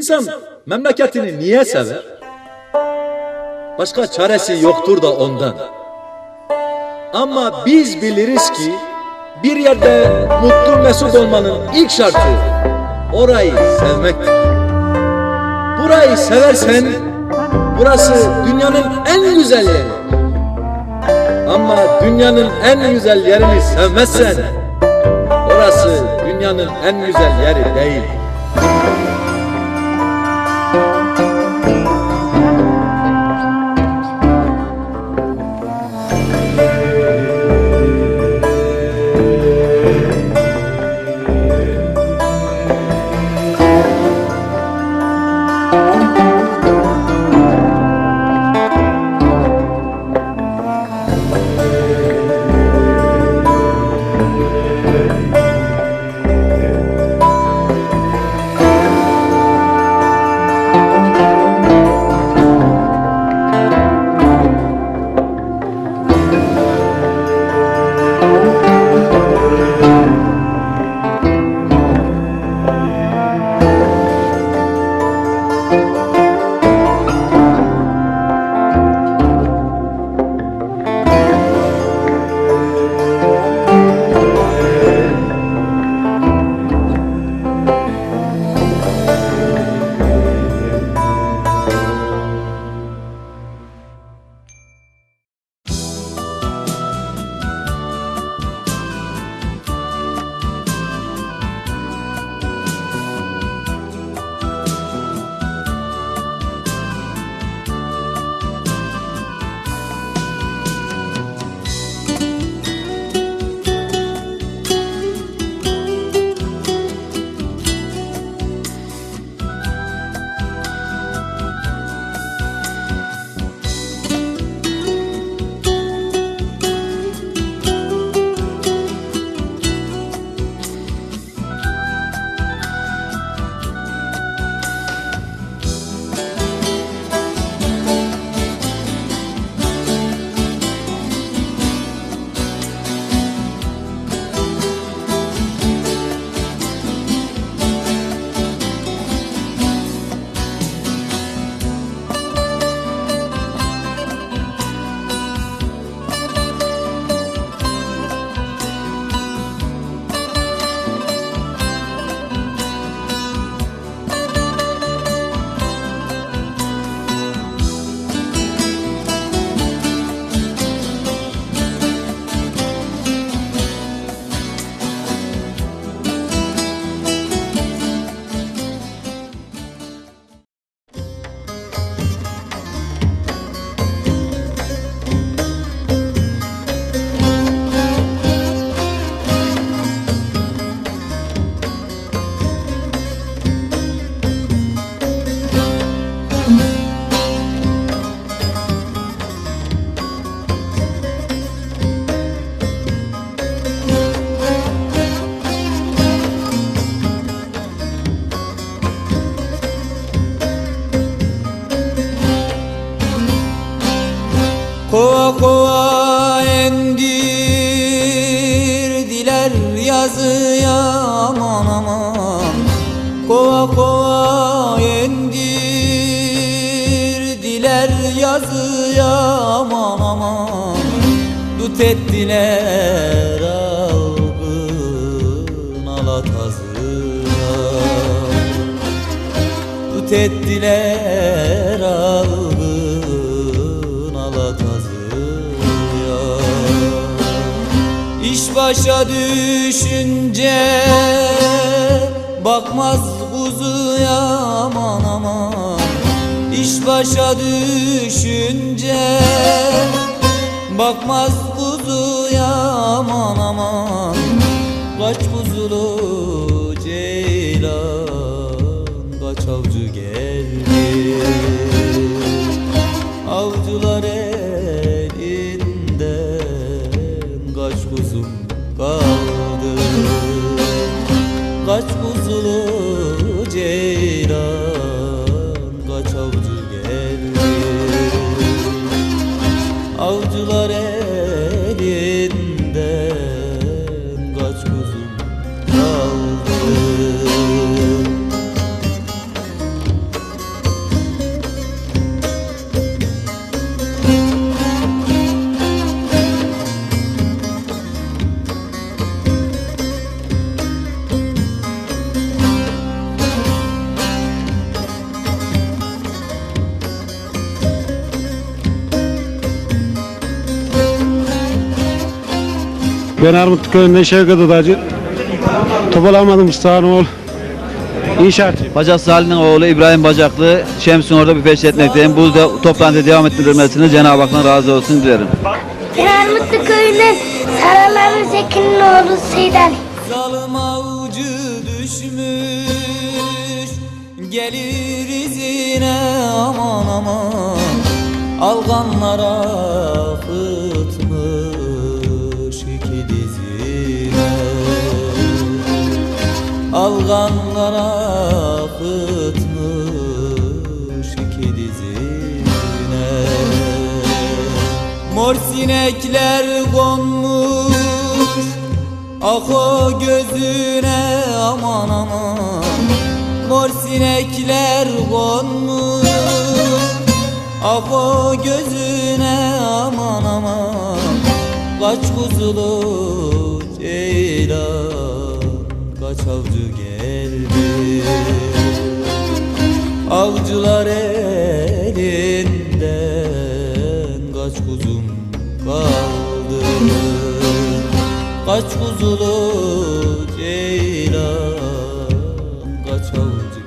İnsan memleketini niye sever? Başka çaresi yoktur da ondan. Ama biz biliriz ki bir yerde mutlu mesut olmanın ilk şartı orayı sevmektir. Burayı seversen burası dünyanın en güzel yeri. Ama dünyanın en güzel yerini sevmezsen orası dünyanın en güzel yeri değil. Yazıya aman aman. Kova kova endirdiler yazıya aman aman. Dut ettiler algın alatazıya Tut ettiler algın başa düşünce Bakmaz kuzuya aman aman. İş başa düşünce Bakmaz kuzuya aman aman. Kaç kuzulu ceylan Kaç avcı geldi. Avcılar Avcılar Ben Armutlu köyünden Şevket Odacı. Topalamadım Mustafa'nın oğlu. İnşaat. Bacaksı Halil'in oğlu İbrahim Bacaklı Şems'in orada bir feş etmekteyim. Bu da toplantı devam ettirilmesini Cenab-ı Hak'tan razı olsun dilerim. Ben Armutlu köyünden Saraların Zeki'nin oğlu Seyit Ali. Zalim avcı düşmüş Gelir izine aman aman Alganlara Alganlara fıtmış iki dizine Mor sinekler konmuş Ah o gözüne aman aman. Mor sinekler konmuş Ah o gözüne aman aman. Kaç kuzulu ceylan Kaç avcı geldi Avcılar elinden Kaç kuzum kaldı? Kaç kuzulu ceylan Kaç avcı